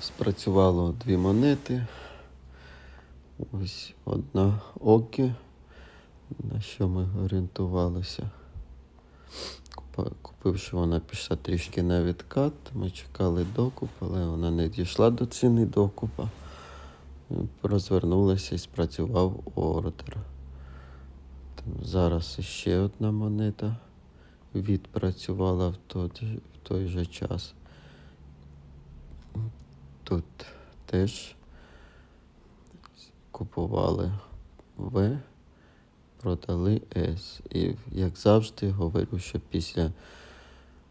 спрацювало дві монети. Ось одна окі, на що ми орієнтувалися. Купивши, вона пішла трішки на відкат. Ми чекали докуп, але вона не дійшла до ціни докупа. Розвернулася і спрацював ордер. Там зараз ще одна монета відпрацювала в той, в той же час. Теж купували В, продали С. І як завжди, говорю, що після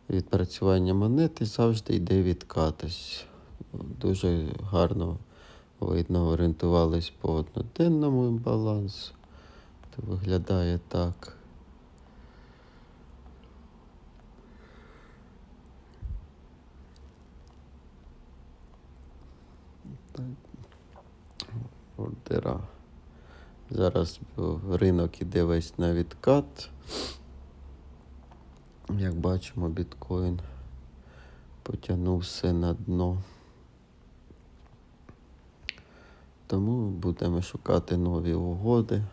відпрацювання монети завжди йде відкатись. Дуже гарно видно, орієнтувались по одноденному балансу. То виглядає так. Ордера. Зараз ринок іде весь на відкат. Як бачимо, біткоін потягнув все на дно. Тому будемо шукати нові угоди.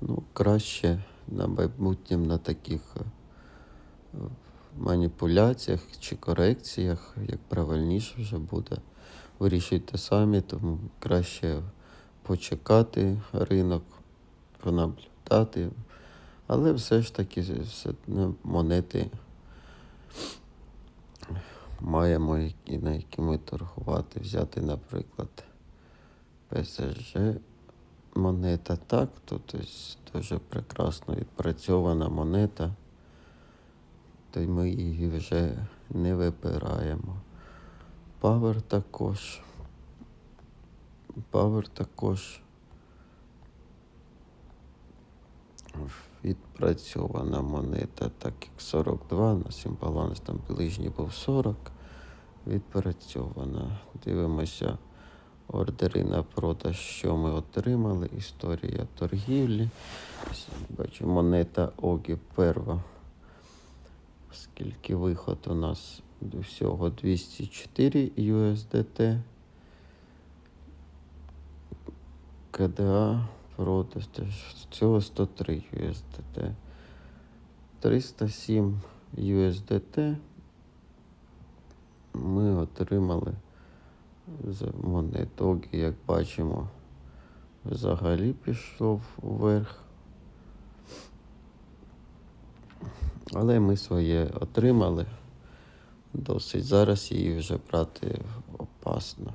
Ну, краще на майбутнім на таких е, маніпуляціях чи корекціях, як правильніше вже буде. Вирішуйте самі, тому краще почекати ринок, понаблюдати. Але все ж таки все монети маємо, на які ми торгувати. Взяти, наприклад, ПСЖ монета так, тут ось дуже прекрасно відпрацьована монета, то й ми її вже не вибираємо. Павер також. Павер також відпрацьована монета, так як 42, на сім баланс там ближній був 40. Відпрацьована. Дивимося ордери на продаж, що ми отримали. Історія торгівлі. Бачу, монета Огі перва. Скільки виход у нас до всього 204 USDT. КДА продаж теж всього 103 USDT. 307 USDT ми отримали з монетоги, як бачимо, взагалі пішов вверх. Але ми своє отримали. Досить зараз її вже брати опасно.